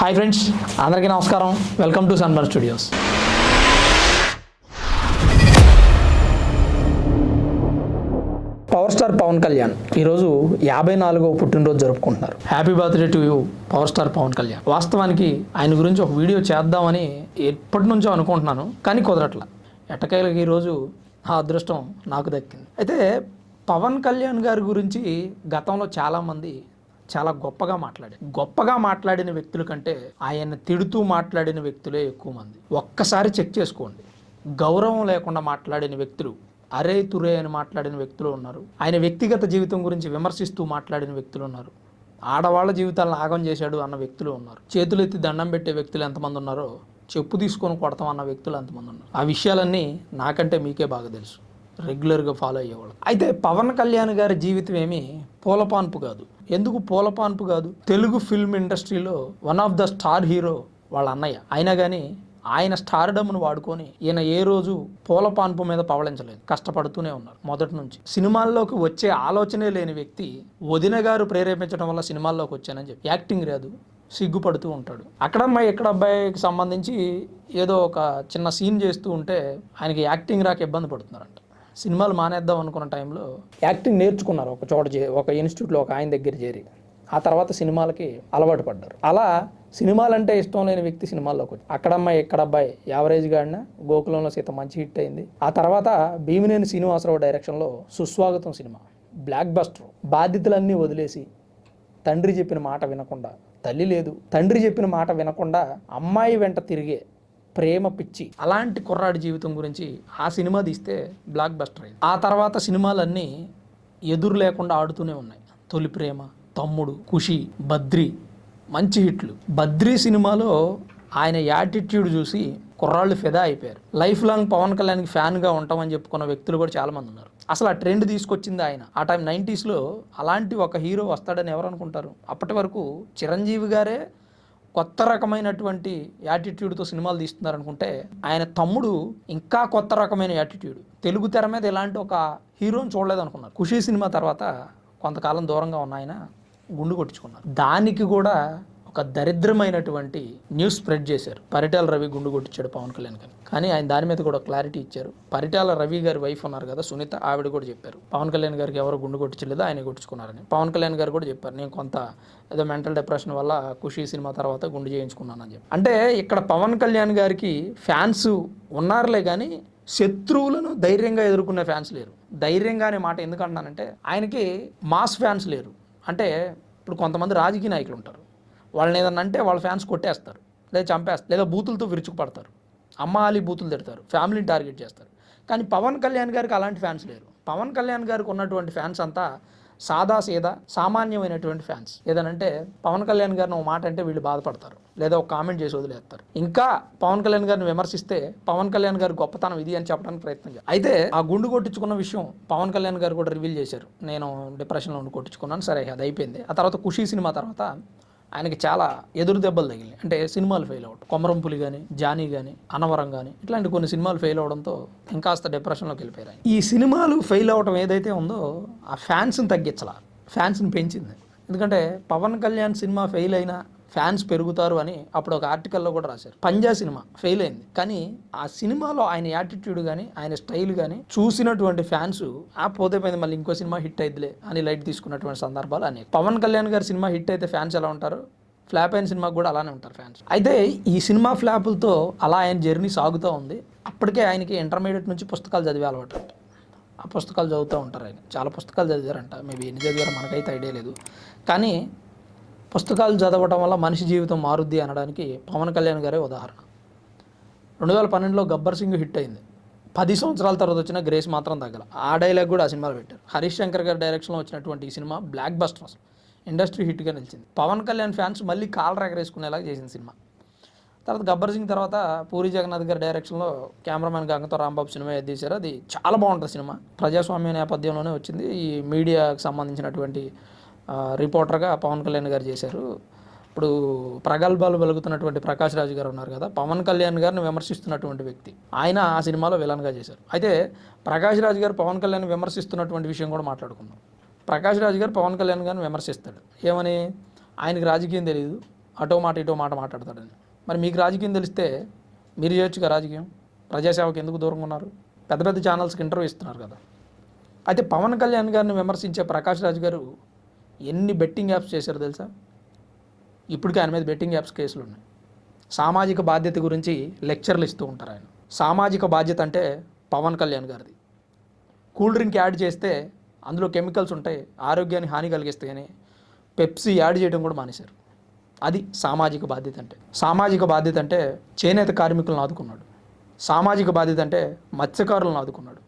Hi friends అందరికీ నమస్కారం. Welcome to Sunburn Studios power star Pavan Kalyan ఈరోజు యాభై నాలుగో పుట్టినరోజు జరుపుకుంటున్నారు. Happy birthday to you power star Pavan Kalyan వాస్తవానికి ఆయన గురించి ఒక వీడియో చేద్దామని ఎప్పటి నుంచో అనుకుంటున్నాను కానీ కుదరట్ల. ఎట్టకేలకి ఈరోజు ఆ అదృష్టం నాకు దక్కింది. అయితే పవన్ కళ్యాణ్ గారి గురించి గతంలో చాలామంది చాలా గొప్పగా మాట్లాడాడు గొప్పగా మాట్లాడిన వ్యక్తుల కంటే ఆయన తిడుతూ మాట్లాడిన వ్యక్తులే ఎక్కువ మంది. ఒక్కసారి చెక్ చేసుకోండి. గౌరవం లేకుండా మాట్లాడిన వ్యక్తులు అరే తురే అని మాట్లాడిన వ్యక్తులు ఉన్నారు. ఆయన వ్యక్తిగత జీవితం గురించి విమర్శిస్తూ మాట్లాడిన వ్యక్తులు ఉన్నారు. ఆడవాళ్ళ జీవితాలను ఆగం చేశాడు అన్న వ్యక్తులు ఉన్నారు. చేతులెత్తి దండం పెట్టే వ్యక్తులు ఎంతమంది ఉన్నారో చెప్పు తీసుకొని కొడతాం అన్న వ్యక్తులు ఎంతమంది ఉన్నారు. ఆ విషయాలన్నీ నాకంటే మీకే బాగా తెలుసు. రెగ్యులర్గా ఫాలో అయ్యేవాళ్ళు. అయితే పవన్ కళ్యాణ్ గారి జీవితం ఏమి పూలపాన్పు కాదు. ఎందుకు పూలపాన్పు కాదు? తెలుగు ఫిల్మ్ ఇండస్ట్రీలో one of the star hero వాళ్ళ అన్నయ్య. అయినా కానీ ఆయన స్టార్డమ్ను వాడుకొని ఈయన ఏ రోజు పూలపాన్పు మీద పవళించలేదు. కష్టపడుతూనే ఉన్నారు మొదటి నుంచి. సినిమాల్లోకి వచ్చే ఆలోచనే లేని వ్యక్తి వదిన గారు ప్రేరేపించడం వల్ల సినిమాల్లోకి వచ్చానని చెప్పి. యాక్టింగ్ రాదు. సిగ్గుపడుతూ ఉంటాడు. అక్కడ ఇక్కడ అబ్బాయికి సంబంధించి ఏదో ఒక చిన్న సీన్ చేస్తూ ఉంటే ఆయనకి యాక్టింగ్ రాక ఇబ్బంది పడుతున్నారంట. సినిమాలు మానేద్దాం అనుకున్న టైంలో యాక్టింగ్ నేర్చుకున్నారు ఒక చోట చే ఒక ఇన్స్టిట్యూట్లో ఒక ఆయన దగ్గర చేరి. ఆ తర్వాత సినిమాలకి అలవాటు పడ్డారు. అలా సినిమాలంటే ఇష్టం లేని వ్యక్తి సినిమాల్లోకి వచ్చి అక్కడ అమ్మాయి అబ్బాయి యావరేజ్ గాడిన? గోకులంలో సీత మంచి హిట్ అయింది. ఆ తర్వాత భీమినేని శ్రీనివాసరావు డైరెక్షన్లో సుస్వాగతం సినిమా. Block buster. బాధ్యతలన్నీ వదిలేసి తండ్రి చెప్పిన మాట వినకుండా తల్లి లేదు. తండ్రి చెప్పిన మాట వినకుండా అమ్మాయి వెంట తిరిగే ప్రేమ పిచ్చి అలాంటి కుర్రాడి జీవితం గురించి ఆ సినిమా తీస్తే బ్లాక్ బస్టర్ అయింది. ఆ తర్వాత సినిమాలన్నీ ఎదురు లేకుండా ఆడుతూనే ఉన్నాయి. తొలి ప్రేమ తమ్ముడు ఖుషి బద్రి మంచి హిట్లు. బద్రి సినిమాలో ఆయన యాటిట్యూడ్ చూసి కుర్రాళ్ళు ఫిదా అయిపోయారు. లైఫ్ లాంగ్ పవన్ కళ్యాణ్కి ఫ్యాన్గా ఉంటామని చెప్పుకున్న వ్యక్తులు కూడా చాలామంది ఉన్నారు. అసలు ఆ ట్రెండ్ తీసుకొచ్చింది ఆయన. ఆ టైం నైంటీస్లో అలాంటి ఒక హీరో వస్తాడని ఎవరు అనుకుంటారు? అప్పటి వరకు చిరంజీవి గారే కొత్త రకమైనటువంటి యాటిట్యూడ్తో సినిమాలు తీస్తున్నారు అనుకుంటే ఆయన తమ్ముడు ఇంకా కొత్త రకమైన యాటిట్యూడ్. తెలుగు తెర మీద ఇలాంటి ఒక హీరోని చూడలేదు అనుకున్నారు ఖుషీ సినిమా తర్వాత కొంతకాలం దూరంగా ఉన్న ఆయన గుండు కొట్టించుకున్నారు. దానికి కూడా ఒక దరిద్రమైనటువంటి న్యూస్ స్ప్రెడ్ చేశారు. పరిటాల రవి గుండు కొట్టించాడు పవన్ కళ్యాణ్ గారు కానీ ఆయన దాని మీద కూడా క్లారిటీ ఇచ్చారు. పరిటాల రవి గారి వైఫ్ ఉన్నారు కదా సునీత ఆవిడ కూడా చెప్పారు. పవన్ కళ్యాణ్ గారికి ఎవరు గుండు కొట్టించలేదు ఆయన కొట్టించుకున్నారని. పవన్ కళ్యాణ్ గారు కూడా చెప్పారు నేను కొంత ఏదో మెంటల్ డిప్రెషన్ వల్ల ఖుషి సినిమా తర్వాత గుండు చేయించుకున్నానని చెప్పి. అంటే ఇక్కడ పవన్ కళ్యాణ్ గారికి ఫ్యాన్స్ ఉన్నారులే కానీ శత్రువులను ధైర్యంగా ఎదుర్కొనే ఫ్యాన్స్ లేరు. ధైర్యంగా అనే మాట ఎందుకంటున్నానంటే ఆయనకి మాస్ ఫ్యాన్స్ లేరు. అంటే ఇప్పుడు కొంతమంది రాజకీయ నాయకులు ఉంటారు. వాళ్ళని ఏదన్నా అంటే వాళ్ళ ఫ్యాన్స్ కొట్టేస్తారు. లేదా చంపేస్తారు. లేదా బూతులతో విరుచుకుపడతారు. అమ్మ అలీ బూతులు తిడతారు. ఫ్యామిలీని టార్గెట్ చేస్తారు. కానీ పవన్ కళ్యాణ్ గారికి అలాంటి ఫ్యాన్స్ లేరు. పవన్ కళ్యాణ్ గారికి ఉన్నటువంటి ఫ్యాన్స్ అంతా సాదా సీదా సామాన్యమైనటువంటి ఫ్యాన్స్. ఏదనంటే పవన్ కళ్యాణ్ గారిని ఒక మాట అంటే వీళ్ళు బాధపడతారు. లేదా ఒక కామెంట్ చేసి వదిలేస్తారు. ఇంకా పవన్ కళ్యాణ్ గారిని విమర్శిస్తే పవన్ కళ్యాణ్ గారి గొప్పతనం ఇది అని చెప్పడానికి ప్రయత్నం చేస్తారు. అయితే ఆ గుండు కొట్టించుకున్న విషయం పవన్ కళ్యాణ్ గారు కూడా రివీల్ చేశారు. నేను డిప్రెషన్లో ఉండి కొట్టించుకున్నాను. సరే అది అయిపోయింది. ఆ తర్వాత ఖుషీ సినిమా తర్వాత ఆయనకి చాలా ఎదురు దెబ్బలు తగిలినాయి. అంటే సినిమాలు ఫెయిల్ అవడం కొమరంపులి కానీ జానీ కానీ అనవరం కానీ ఇట్లాంటి కొన్ని సినిమాలు ఫెయిల్ అవడంతో ఇంకాస్త డిప్రెషన్లోకి వెళ్ళిపోయారు ఈ సినిమాలు ఫెయిల్ అవడం ఏదైతే ఉందో ఆ ఫ్యాన్స్ని తగ్గించాల. ఫ్యాన్స్ని పెంచింది. ఎందుకంటే పవన్ కళ్యాణ్ సినిమా ఫెయిల్ అయినా ఫ్యాన్స్ పెరుగుతారు అని అప్పుడు ఒక ఆర్టికల్లో కూడా రాశారు. పంజా సినిమా ఫెయిల్ అయింది. కానీ ఆ సినిమాలో ఆయన యాటిట్యూడ్ కానీ ఆయన స్టైల్ కానీ చూసినటువంటి ఫ్యాన్స్ ఆ పోతే పోయింది మళ్ళీ ఇంకో సినిమా హిట్ అయిద్దిలే అని లైట్ తీసుకున్నటువంటి సందర్భాలు అనేవి. పవన్ కళ్యాణ్ గారి సినిమా హిట్ అయితే ఫ్యాన్స్ ఎలా ఉంటారు? ఫ్లాప్ అయిన సినిమాకి కూడా అలానే ఉంటారు ఫ్యాన్స్. అయితే ఈ సినిమా ఫ్లాపులతో అలా ఆయన జర్నీ సాగుతూ ఉంది. అప్పటికే ఆయనకి ఇంటర్మీడియట్ నుంచి పుస్తకాలు చదివే అలవాటు ఆ పుస్తకాలు చదువుతూ ఉంటారు ఆయన. చాలా పుస్తకాలు చదివారంట. మేబీ ఎన్ని చదివారో మనకైతే ఐడియా లేదు. కానీ పుస్తకాలు చదవటం వల్ల మనిషి జీవితం మారుద్ది అనడానికి పవన్ కళ్యాణ్ గారే ఉదాహరణ. రెండు వేల పన్నెండులో గబ్బర్ సింగ్ హిట్ అయింది. పది సంవత్సరాల తర్వాత వచ్చిన గ్రేస్ మాత్రం తగ్గల. ఆ డైలాగ్ కూడా ఆ సినిమాలో పెట్టారు. హరీష్ శంకర్ గారి డైరెక్షన్లో వచ్చినటువంటి ఈ సినిమా బ్లాక్ బస్టర్ అసలు. ఇండస్ట్రీ హిట్గా నిలిచింది. పవన్ కళ్యాణ్ ఫ్యాన్స్ మళ్ళీ కాల్ ఎగరేసుకునేలాగా చేసిన సినిమా. తర్వాత గబ్బర్ సింగ్ తర్వాత పూరి జగన్నాథ్ గారి డైరెక్షన్లో కెమెరామెన్ గంగతో రాంబాబు సినిమా తీశారు అది చాలా బాగుంటుంది సినిమా. ప్రజాస్వామ్య నేపథ్యంలోనే వచ్చింది. ఈ మీడియాకు సంబంధించినటువంటి రిపోర్టర్గా పవన్ కళ్యాణ్ గారు చేశారు. ఇప్పుడు ప్రగల్భాలు వెలుగుతున్నటువంటి ప్రకాష్ రాజు గారు ఉన్నారు కదా పవన్ కళ్యాణ్ గారిని విమర్శిస్తున్నటువంటి వ్యక్తి ఆయన ఆ సినిమాలో విలన్గా చేశారు. అయితే ప్రకాష్ రాజు గారు పవన్ కళ్యాణ్ విమర్శిస్తున్నటువంటి విషయం కూడా మాట్లాడుకుందాం. ప్రకాష్ రాజు గారు పవన్ కళ్యాణ్ గారిని విమర్శిస్తాడు. ఏమని? ఆయనకి రాజకీయం తెలియదు అటో మాట ఇటో మాట మాట్లాడతాడని. మరి మీకు రాజకీయం తెలిస్తే మీరు చేయొచ్చుగా రాజకీయం? ప్రజాసేవకు ఎందుకు దూరంగా ఉన్నారు? పెద్ద పెద్ద ఛానల్స్కి ఇంటర్వ్యూ ఇస్తున్నారు కదా. అయితే పవన్ కళ్యాణ్ గారిని విమర్శించే ప్రకాష్ రాజు గారు ఎన్ని బెట్టింగ్ యాప్స్ చేశారు తెలుసా? ఇప్పటికే ఆయన మీద బెట్టింగ్ యాప్స్ కేసులు ఉన్నాయి. సామాజిక బాధ్యత గురించి లెక్చర్లు ఇస్తూ ఉంటారు ఆయన. సామాజిక బాధ్యత అంటే పవన్ కళ్యాణ్ గారిది. కూల్ డ్రింక్ యాడ్ చేస్తే అందులో కెమికల్స్ ఉంటాయి ఆరోగ్యానికి హాని కలిగిస్తాయని పెప్సీ యాడ్ చేయడం కూడా మానేశారు. అది సామాజిక బాధ్యత అంటే. సామాజిక బాధ్యత అంటే చేనేత కార్మికులను ఆదుకున్నాడు. సామాజిక బాధ్యత అంటే మత్స్యకారులను ఆదుకున్నాడు.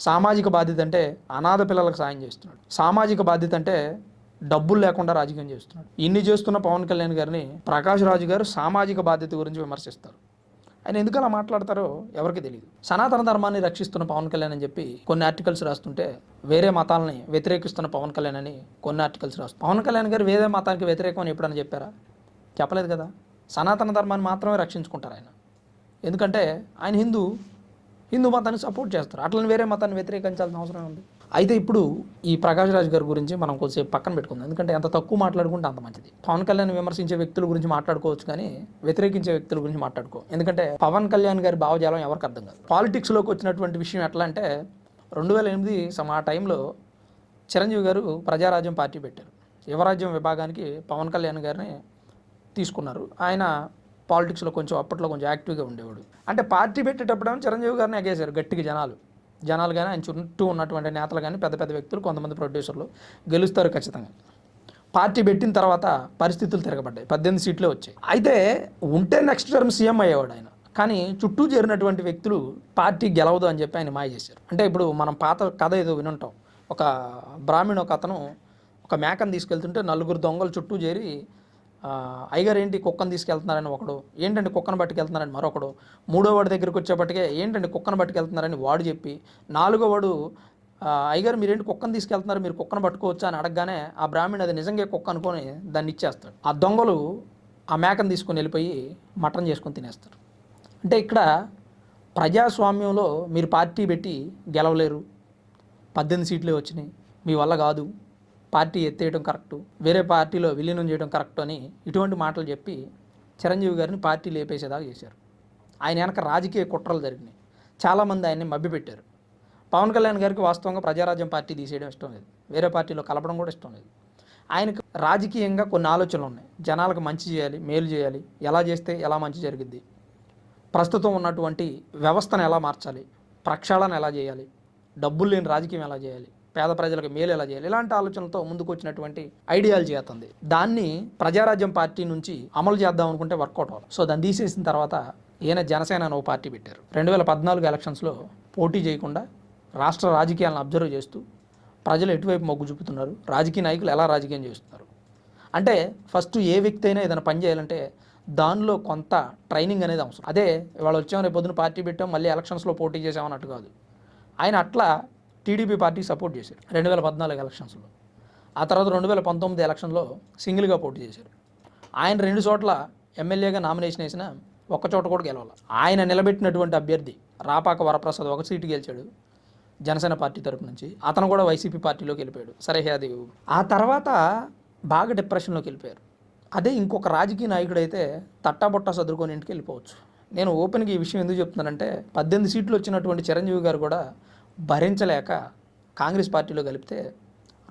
సామాజిక బాధ్యత అంటే అనాథ పిల్లలకు సాయం చేస్తున్నాడు. సామాజిక బాధ్యత అంటే డబ్బులు లేకుండా రాజకీయం చేస్తున్నాడు. ఇన్ని చేస్తున్న పవన్ కళ్యాణ్ గారిని ప్రకాష్ రాజు గారు సామాజిక బాధ్యత గురించి విమర్శిస్తారు. ఆయన ఎందుకు అలా మాట్లాడతారో ఎవరికి తెలియదు సనాతన ధర్మాన్ని రక్షిస్తున్న పవన్ కళ్యాణ్ అని చెప్పి కొన్ని ఆర్టికల్స్ రాస్తుంటే వేరే మతాలని వ్యతిరేకిస్తున్న పవన్ కళ్యాణ్ అని కొన్ని ఆర్టికల్స్ రాస్తారు పవన్ కళ్యాణ్ గారు వేరే మతానికి వ్యతిరేకం అని ఎప్పుడని చెప్పారా? చెప్పలేదు కదా. సనాతన ధర్మాన్ని మాత్రమే రక్షించుకుంటారు ఆయన. ఎందుకంటే ఆయన హిందూ హిందూ మతాన్ని సపోర్ట్ చేస్తారు. అట్లని వేరే మతాన్ని వ్యతిరేకించాల్సిన అవసరం ఉంది. అయితే ఇప్పుడు ఈ ప్రకాష్ రాజ్ గారి గురించి మనం కొద్దిసేపు పక్కన పెట్టుకుందాం. ఎందుకంటే ఎంత తక్కువ మాట్లాడుకుంటే అంత మంచిది. పవన్ కళ్యాణ్ విమర్శించే వ్యక్తుల గురించి మాట్లాడుకోవచ్చు కానీ వ్యతిరేకించే వ్యక్తుల గురించి మాట్లాడుకో. ఎందుకంటే పవన్ కళ్యాణ్ గారి భావజాలం ఎవరికి అర్థం కాదు. పాలిటిక్స్లోకి వచ్చినటువంటి విషయం ఎట్లా అంటే రెండు వేల ఎనిమిది సమ ఆ టైంలో చిరంజీవి గారు ప్రజారాజ్యం పార్టీ పెట్టారు. యువరాజ్యం విభాగానికి పవన్ కళ్యాణ్ గారిని తీసుకున్నారు. ఆయన పాలిటిక్స్లో కొంచెం అప్పట్లో కొంచెం యాక్టివ్గా ఉండేవాడు. అంటే పార్టీ పెట్టేటప్పుడు చిరంజీవి గారిని ఎగేశారు గట్టిగా జనాలు. జనాలు కానీ ఆయన చుట్టూ ఉన్నటువంటి నేతలు కానీ పెద్ద పెద్ద వ్యక్తులు కొంతమంది ప్రొడ్యూసర్లు గెలుస్తారు ఖచ్చితంగా. పార్టీ పెట్టిన తర్వాత పరిస్థితులు తిరగబడ్డాయి. పద్దెనిమిది సీట్లే వచ్చాయి. అయితే ఉంటే నెక్స్ట్ టర్మ్ సీఎం అయ్యేవాడు ఆయన. కానీ చుట్టూ చేరినటువంటి వ్యక్తులు పార్టీ గెలవదు అని చెప్పి ఆయన మాయ చేశారు. అంటే ఇప్పుడు మనం పాత కథ ఏదో వినుంటాం. ఒక బ్రాహ్మణ ఒక అతను ఒక మేకను తీసుకెళ్తుంటే నలుగురు దొంగలు చుట్టూ చేరి అయ్యగారు ఏంటి కుక్కను తీసుకెళ్తున్నారని ఒకడు ఏంటంటే కుక్కను పట్టుకెళ్తున్నారని మరొకడు మూడో వాడి దగ్గరికి వచ్చేప్పటికే ఏంటంటే కుక్కను పట్టుకెళ్తున్నారని వాడు చెప్పి నాలుగో వాడు అయ్యగారు మీరేంటి కుక్కను తీసుకెళ్తున్నారు మీరు కుక్కను పట్టుకోవచ్చా అని అడగగానే ఆ బ్రాహ్మణుడు అది నిజంగా కుక్క అనుకొని దాన్ని ఇచ్చేస్తాడు. ఆ దొంగలు ఆ మేకను తీసుకొని వెళ్ళిపోయి మటన్ చేసుకొని తినేస్తారు. అంటే ఇక్కడ ప్రజాస్వామ్యంలో మీరు పార్టీ పెట్టి గెలవలేరు పద్దెనిమిది సీట్లే వచ్చినాయి మీ వల్ల కాదు పార్టీ ఎత్తేయడం కరెక్టు వేరే పార్టీలో విలీనం చేయడం కరెక్ట్ అని ఇటువంటి మాటలు చెప్పి చిరంజీవి గారిని పార్టీ లేపేసేదాకా చేశారు. ఆయన వెనక రాజకీయ కుట్రలు జరిగినాయి. చాలామంది ఆయన్ని మభ్యపెట్టారు. పవన్ కళ్యాణ్ గారికి వాస్తవంగా ప్రజారాజ్యం పార్టీ తీసేయడం ఇష్టం లేదు. వేరే పార్టీలో కలపడం కూడా ఇష్టం లేదు. ఆయనకు రాజకీయంగా కొన్ని ఆలోచనలు ఉన్నాయి. జనాలకు మంచి చేయాలి మేలు చేయాలి ఎలా చేస్తే ఎలా మంచి జరిగిద్ది ప్రస్తుతం ఉన్నటువంటి వ్యవస్థను ఎలా మార్చాలి ప్రక్షాళన ఎలా చేయాలి డబ్బులు లేని రాజకీయం ఎలా చేయాలి పేద ప్రజలకు మేలు ఎలా చేయాలి? ఇలాంటి ఆలోచనలతో ముందుకు వచ్చినటువంటి ఐడియాలజీ అతంది దాన్ని ప్రజారాజ్యం పార్టీ నుంచి అమలు చేద్దాం అనుకుంటే వర్కౌట్ అవ్వాలి. సో దాన్ని తీసేసిన తర్వాత ఈయన జనసేన అని ఒక పార్టీ పెట్టారు. రెండు వేల పద్నాలుగు ఎలక్షన్స్లో పోటీ చేయకుండా రాష్ట్ర రాజకీయాలను అబ్జర్వ్ చేస్తూ ప్రజలు ఎటువైపు మొగ్గు చూపుతున్నారు? రాజకీయ నాయకులు ఎలా రాజకీయం చేస్తున్నారు? అంటే ఫస్ట్ ఏ వ్యక్తి అయినా ఏదైనా పని చేయాలంటే దానిలో కొంత ట్రైనింగ్ అనేది అవసరం. అదే ఇవాళ వచ్చాం రేపు పొద్దున పార్టీ పెట్టాం మళ్ళీ ఎలక్షన్స్లో పోటీ చేసామన్నట్టు కాదు. ఆయన అట్లా టీడీపీ పార్టీ సపోర్ట్ చేశారు. రెండు వేల పద్నాలుగు ఎలక్షన్స్లో. ఆ తర్వాత రెండు వేల పంతొమ్మిది ఎలక్షన్లో సింగిల్గా పోటీ చేశారు. ఆయన రెండు చోట్ల ఎమ్మెల్యేగా నామినేషన్ వేసిన ఒక్క చోట కూడా గెలవాలి. ఆయన నిలబెట్టినటువంటి అభ్యర్థి రాపాక వరప్రసాద్ ఒక సీటు గెలిచాడు జనసేన పార్టీ తరపు నుంచి. అతను కూడా వైసీపీ పార్టీలోకి వెళ్ళిపోయాడు. సరే అది. ఆ తర్వాత బాగా డిప్రెషన్లోకి వెళ్ళిపోయారు. అదే ఇంకొక రాజకీయ నాయకుడు అయితే తట్టాబొట్టా సదురుకొని ఇంటికి వెళ్ళిపోవచ్చు. నేను ఓపెన్గా ఈ విషయం ఎందుకు చెప్తున్నానంటే పద్దెనిమిది సీట్లు వచ్చినటువంటి చిరంజీవి గారు కూడా భరించలేక కాంగ్రెస్ పార్టీలో కలిపితే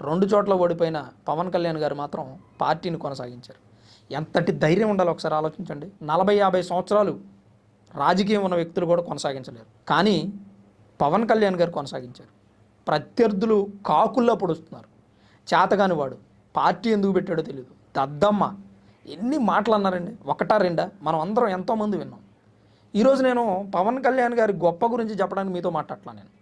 రెండు చోట్ల ఓడిపోయిన పవన్ కళ్యాణ్ గారు మాత్రం పార్టీని కొనసాగించారు. ఎంతటి ధైర్యం ఉండాలో ఒకసారి ఆలోచించండి. నలభై యాభై సంవత్సరాలు రాజకీయం ఉన్న వ్యక్తులు కూడా కొనసాగించలేరు. కానీ పవన్ కళ్యాణ్ గారు కొనసాగించారు. ప్రత్యర్థులు కాకుల్లో పొడుస్తున్నారు. చేతగాని వాడు. పార్టీ ఎందుకు పెట్టాడో తెలియదు దద్దమ్మ. ఎన్ని మాటలు అన్నారండి. ఒకటా రెండా? మనం అందరం ఎంతోమంది విన్నాం. ఈరోజు నేను పవన్ కళ్యాణ్ గారి గొప్ప గురించి చెప్పడానికి మీతో మాట్లాడలా నేను.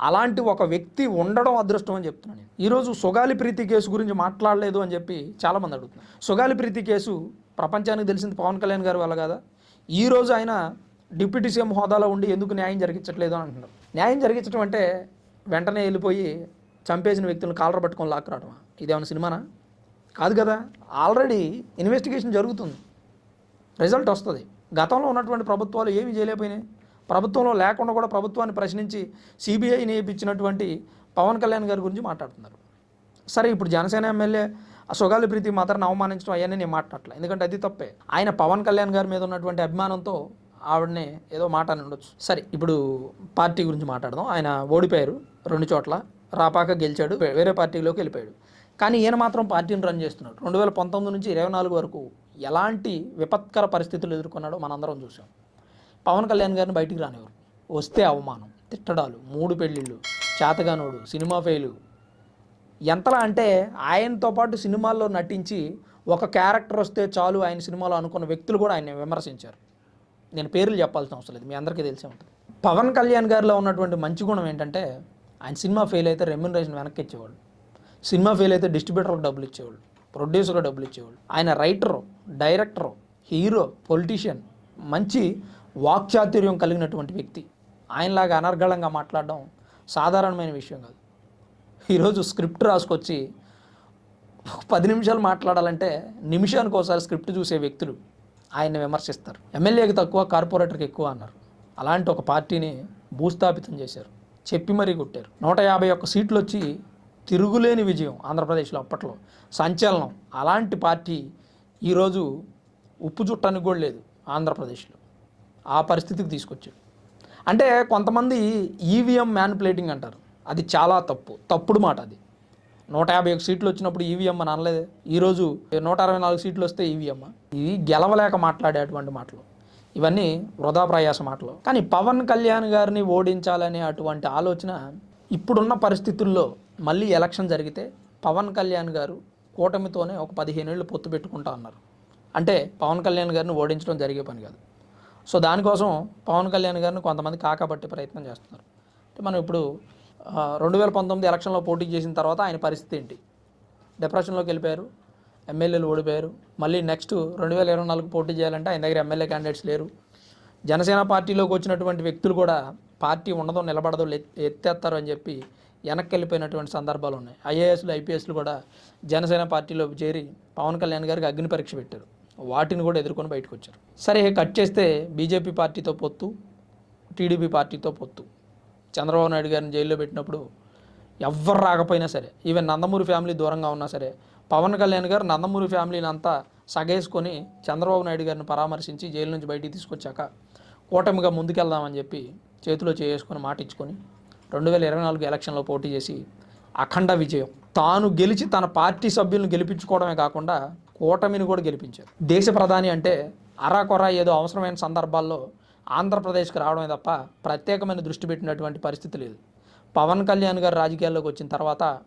అలాంటి ఒక వ్యక్తి ఉండడం అదృష్టం అని చెప్తున్నాను నేను. ఈరోజు సుగాలి ప్రీతి కేసు గురించి మాట్లాడలేదు అని చెప్పి చాలామంది అడుగుతున్నారు. సుగాలి ప్రీతి కేసు ప్రపంచానికి తెలిసింది పవన్ కళ్యాణ్ గారి వల్ల కదా? ఈరోజు ఆయన డిప్యూటీ సీఎం హోదాలో ఉండి ఎందుకు న్యాయం జరిగించట్లేదు అని అంటున్నారు. న్యాయం జరిగించడం అంటే వెంటనే వెళ్ళిపోయి చంపేసిన వ్యక్తులను కాలర పట్టుకొని లాక్కురావడం ఇదేమైనా సినిమానా? కాదు కదా. ఆల్రెడీ ఇన్వెస్టిగేషన్ జరుగుతుంది. రిజల్ట్ వస్తుంది. గతంలో ఉన్నటువంటి ప్రభుత్వాలు ఏమీ చేయలేకపోయినాయి. ప్రభుత్వంలో లేకుండా కూడా ప్రభుత్వాన్ని ప్రశ్నించి సిబిఐ నియమించినటువంటి పవన్ కళ్యాణ్ గారి గురించి మాట్లాడుతున్నారు. సరే ఇప్పుడు జనసేన ఎమ్మెల్యే ఆ సుగాలి ప్రీతి మాత్రం అవమానించడం అవన్నీ నేను మాట్లాడలే ఎందుకంటే అది తప్పే. ఆయన పవన్ కళ్యాణ్ గారి మీద ఉన్నటువంటి అభిమానంతో ఆవిడని ఏదో మాట అని ఉండొచ్చు. సరే ఇప్పుడు పార్టీ గురించి మాట్లాడదాం. ఆయన ఓడిపోయారు రెండు చోట్ల. రాపాక గెలిచాడు వేరే పార్టీలోకి వెళ్ళిపోయాడు. కానీ ఈయన మాత్రం పార్టీని రన్ చేస్తున్నాడు. రెండు వేల పంతొమ్మిది నుంచి ఇరవై నాలుగు వరకు ఎలాంటి విపత్కర పరిస్థితులు ఎదుర్కొన్నాడో మనందరం చూసాం. పవన్ కళ్యాణ్ గారిని బయటికి రానివ్వరు. వస్తే అవమానం తిట్టడాలు మూడు పెళ్ళిళ్ళు చేతగానోడు సినిమా ఫెయిలు. ఎంతలా అంటే ఆయనతో పాటు సినిమాల్లో నటించి ఒక క్యారెక్టర్ వస్తే చాలు ఆయన సినిమాలో అనుకున్న వ్యక్తులు కూడా ఆయన విమర్శించారు. నేను పేర్లు చెప్పాల్సిన అవసరం లేదు మీ అందరికీ తెలిసే ఉంటుంది. పవన్ కళ్యాణ్ గారిలో ఉన్నటువంటి మంచి గుణం ఏంటంటే ఆయన సినిమా ఫెయిల్ అయితే రెమ్యునరేషన్ వెనక్కి ఇచ్చేవాళ్ళు సినిమా ఫెయిల్ అయితే డిస్ట్రిబ్యూటర్కి డబ్బులు ఇచ్చేవాళ్ళు ప్రొడ్యూసర్కి డబ్బులు ఇచ్చేవాళ్ళు ఆయన రైటరు డైరెక్టరు హీరో పొలిటీషియన్ మంచి వాక్చాతుర్యం కలిగినటువంటి వ్యక్తి. ఆయనలాగా అనర్గళంగా మాట్లాడడం సాధారణమైన విషయం కాదు. ఈరోజు స్క్రిప్ట్ రాసుకొచ్చి పది నిమిషాలు మాట్లాడాలంటే నిమిషానికి ఒకసారి స్క్రిప్ట్ చూసే వ్యక్తులు ఆయన్ని విమర్శిస్తారు. ఎమ్మెల్యేకి తక్కువ కార్పొరేటర్కి ఎక్కువ అన్నారు. అలాంటి ఒక పార్టీని భూస్థాపితం చేశారు. చెప్పి మరీ కొట్టారు. నూట యాభై ఒక్క సీట్లు వచ్చి తిరుగులేని విజయం ఆంధ్రప్రదేశ్లో అప్పట్లో. సంచలనం. అలాంటి పార్టీ ఈరోజు ఉప్పు చుట్టానికి కూడా లేదు ఆంధ్రప్రదేశ్లో. ఆ పరిస్థితికి తీసుకొచ్చాడు. అంటే కొంతమంది ఈవీఎం మ్యానిపులేటింగ్ అంటారు. అది చాలా తప్పు. తప్పుడు మాట అది. నూట యాభై ఒక సీట్లు వచ్చినప్పుడు ఈవీఎం అని అనలేదు. ఈరోజు నూట అరవై నాలుగు సీట్లు వస్తే ఈవీఎం ఇవి గెలవలేక మాట్లాడేటువంటి మాటలు. ఇవన్నీ వృధా ప్రయాస మాటలు. కానీ పవన్ కళ్యాణ్ గారిని ఓడించాలనే అటువంటి ఆలోచన ఇప్పుడున్న పరిస్థితుల్లో మళ్ళీ ఎలక్షన్ జరిగితే పవన్ కళ్యాణ్ గారు కూటమితోనే ఒక పదిహేను ఏళ్ళు పొత్తు పెట్టుకుంటా అన్నారు. అంటే పవన్ కళ్యాణ్ గారిని ఓడించడం జరిగే పని కాదు. సో దానికోసం పవన్ కళ్యాణ్ గారిని కొంతమంది కాకబట్టే ప్రయత్నం చేస్తున్నారు. అంటే మనం ఇప్పుడు రెండు వేల పంతొమ్మిది ఎలక్షన్లో పోటీ చేసిన తర్వాత ఆయన పరిస్థితి ఏంటి? డిప్రెషన్లోకి వెళ్ళిపోయారు ఎమ్మెల్యేలు ఓడిపోయారు మళ్ళీ నెక్స్ట్ రెండు వేల ఇరవై నాలుగు పోటీ చేయాలంటే ఆయన దగ్గర ఎమ్మెల్యే క్యాండిడేట్స్ లేరు. జనసేన పార్టీలోకి వచ్చినటువంటి వ్యక్తులు కూడా పార్టీ ఉండదో నిలబడదో ఎత్తేస్తారు అని చెప్పి వెనక్కి వెళ్ళిపోయినటువంటి సందర్భాలు ఉన్నాయి. ఐఏఎస్లు ఐపీఎస్లు కూడా జనసేన పార్టీలోకి చేరి పవన్ కళ్యాణ్ గారికి అగ్ని పరీక్ష పెట్టారు. వాటిని కూడా ఎదుర్కొని బయటకు వచ్చారు సరే కట్ చేస్తే బీజేపీ పార్టీతో పొత్తు టీడీపీ పార్టీతో పొత్తు. చంద్రబాబు నాయుడు గారిని జైల్లో పెట్టినప్పుడు ఎవ్వరు రాకపోయినా సరే ఈవెన్ నందమూరి ఫ్యామిలీ దూరంగా ఉన్నా సరే పవన్ కళ్యాణ్ గారు నందమూరి ఫ్యామిలీని అంతా సగేసుకొని చంద్రబాబు నాయుడు గారిని పరామర్శించి జైలు నుంచి బయటికి తీసుకొచ్చాక కూటమిగా ముందుకెళ్దామని చెప్పి చేతిలో చేసుకొని మాట ఇచ్చుకొని రెండు వేల ఇరవై నాలుగు ఎలక్షన్లో పోటీ చేసి అఖండ విజయం. తాను గెలిచి తన పార్టీ సభ్యులను గెలిపించుకోవడమే కాకుండా కూటమిని కూడా గెలిపించారు. దేశ ప్రధాని అంటే అరాకొర ఏదో అవసరమైన సందర్భాల్లో ఆంధ్రప్రదేశ్కి రావడమే తప్ప ప్రత్యేకమైన దృష్టి పెట్టినటువంటి పరిస్థితి లేదు. పవన్ కళ్యాణ్ గారు రాజకీయాల్లోకి వచ్చిన తర్వాత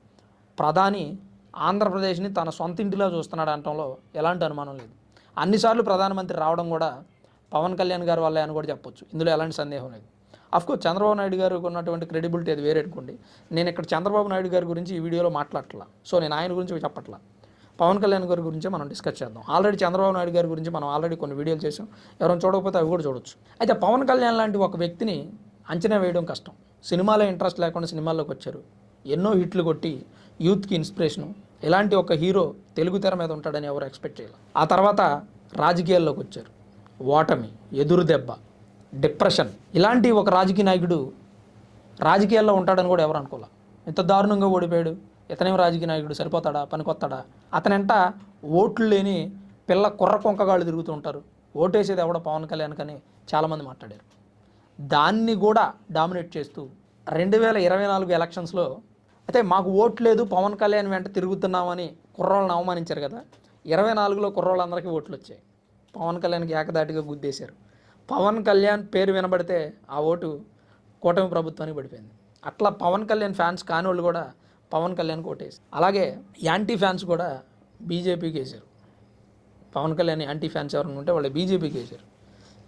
ప్రధాని ఆంధ్రప్రదేశ్ని తన సొంత ఇంటిలో చూస్తున్నాడు అనటంలో ఎలాంటి అనుమానం లేదు. అన్నిసార్లు ప్రధానమంత్రి రావడం కూడా పవన్ కళ్యాణ్ గారి వల్లే అని కూడా చెప్పొచ్చు. ఇందులో ఎలాంటి సందేహం లేదు. అఫ్కోర్స్ చంద్రబాబు నాయుడు గారికి ఉన్నటువంటి క్రెడిబిలిటీ అది వేరే అనుకోండి నేను ఇక్కడ చంద్రబాబు నాయుడు గారి గురించి ఈ వీడియోలో మాట్లాడట్లా. సో నేను ఆయన గురించి చెప్పట్లా. పవన్ కళ్యాణ్ గారి గురించి మనం డిస్కస్ చేద్దాం. ఆల్రెడీ చంద్రబాబు నాయుడు గారి గురించి మనం ఆల్రెడీ కొన్ని వీడియోలు చేసాం ఎవరైనా చూడకపోతే అవి కూడా చూడొచ్చు. అయితే పవన్ కళ్యాణ్ లాంటి ఒక వ్యక్తిని అంచనా వేయడం కష్టం. సినిమాలో ఇంట్రెస్ట్ లేకుండా సినిమాల్లోకి వచ్చారు. ఎన్నో హిట్లు కొట్టి యూత్కి ఇన్స్పిరేషను. ఇలాంటి ఒక హీరో తెలుగు తెర మీద ఉంటాడని ఎవరు ఎక్స్పెక్ట్ చేయాలి ఆ తర్వాత రాజకీయాల్లోకి వచ్చారు. ఓటమి ఎదురు దెబ్బ డిప్రెషన్. ఇలాంటి ఒక రాజకీయ నాయకుడు రాజకీయాల్లో ఉంటాడని కూడా ఎవరు అనుకోలే. ఇంత దారుణంగా ఓడిపోయాడు. ఇతనేం రాజకీయ నాయకుడు? సరిపోతాడా? పనికొస్తాడా? అతనంట ఓట్లు లేని పిల్ల కుర్ర కొంకగాళ్ళు తిరుగుతూ ఉంటారు. ఓటేసేది ఎవడో పవన్ కళ్యాణ్ కానీ చాలామంది మాట్లాడారు. దాన్ని కూడా డామినేట్ చేస్తూ రెండు వేల ఇరవై నాలుగు ఎలక్షన్స్లో అయితే మాకు ఓట్లు లేదు పవన్ కళ్యాణ్ వెంట తిరుగుతున్నామని కుర్రోళ్ళని అవమానించారు కదా. ఇరవై నాలుగులో కుర్రోళ్ళందరికీ ఓట్లు వచ్చాయి. పవన్ కళ్యాణ్కి ఏకదాటిగా గుద్దేశారు. పవన్ కళ్యాణ్ పేరు వినబడితే ఆ ఓటు కూటమి ప్రభుత్వానికి పడిపోయింది. అట్లా పవన్ కళ్యాణ్ ఫ్యాన్స్ కాని వాళ్ళు కూడా పవన్ కళ్యాణ్కి ఓటేసి. అలాగే యాంటీ ఫ్యాన్స్ కూడా బీజేపీకి వేశారు పవన్ కళ్యాణ్ యాంటీ ఫ్యాన్స్ ఎవరైనా ఉంటే వాళ్ళు బీజేపీకి వేశారు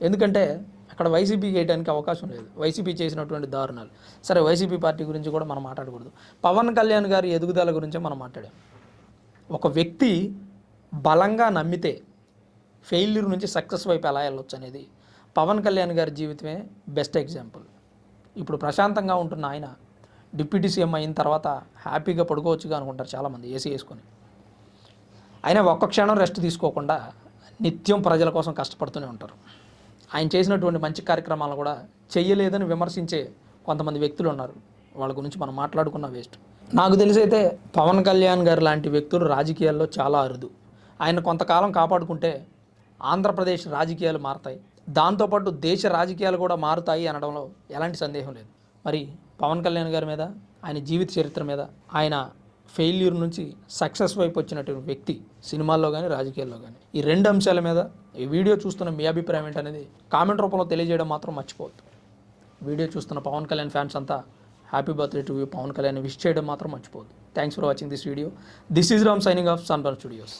ఎందుకంటే అక్కడ వైసీపీకి వేయడానికి అవకాశం లేదు. వైసీపీ చేసినటువంటి దారుణాలు. సరే వైసీపీ పార్టీ గురించి కూడా మనం మాట్లాడకూడదు. పవన్ కళ్యాణ్ గారి ఎదుగుదల గురించే మనం మాట్లాడాం. ఒక వ్యక్తి బలంగా నమ్మితే ఫెయిల్యూర్ నుంచి సక్సెస్ వైపు ఎలా వెళ్ళొచ్చు అనేది పవన్ కళ్యాణ్ గారి జీవితమే బెస్ట్ ఎగ్జాంపుల్. ఇప్పుడు ప్రశాంతంగా ఉంటున్న ఆయన డిప్యూటీ సీఎం అయిన తర్వాత హ్యాపీగా పడుకోవచ్చుగా అనుకుంటారు చాలామంది ఏసీ వేసుకొని. ఆయన ఒక్క క్షణం రెస్ట్ తీసుకోకుండా నిత్యం ప్రజల కోసం కష్టపడుతూనే ఉంటారు. ఆయన చేసినటువంటి మంచి కార్యక్రమాలు కూడా చేయలేదని విమర్శించే కొంతమంది వ్యక్తులు ఉన్నారు. వాళ్ళ గురించి మనం మాట్లాడుకున్న వేస్ట్. నాకు తెలిసైతే పవన్ కళ్యాణ్ గారు లాంటి వ్యక్తులు రాజకీయాల్లో చాలా అరుదు. ఆయన కొంతకాలం కాపాడుకుంటే ఆంధ్రప్రదేశ్ రాజకీయాలు మారతాయి. దాంతోపాటు దేశ రాజకీయాలు కూడా మారుతాయి అనడంలో ఎలాంటి సందేహం లేదు. మరి పవన్ కళ్యాణ్ గారి మీద ఆయన జీవిత చరిత్ర మీద ఆయన ఫెయిల్యూర్ నుంచి సక్సెస్ వైపు వచ్చినటువంటి వ్యక్తి సినిమాల్లో కానీ రాజకీయాల్లో కానీ ఈ రెండు అంశాల మీద ఈ వీడియో చూస్తున్న మీ అభిప్రాయం ఏంటనేది కామెంట్ రూపంలో తెలియజేయడం మాత్రం మర్చిపోవద్దు. వీడియో చూస్తున్న పవన్ కళ్యాణ్ ఫ్యాన్స్ అంతా happy birthday to you. Pavan Kalyan wish చేయడం మాత్రం మర్చిపోవద్దు. Thanks for watching this video. This is Ram signing off Sunburn Studios.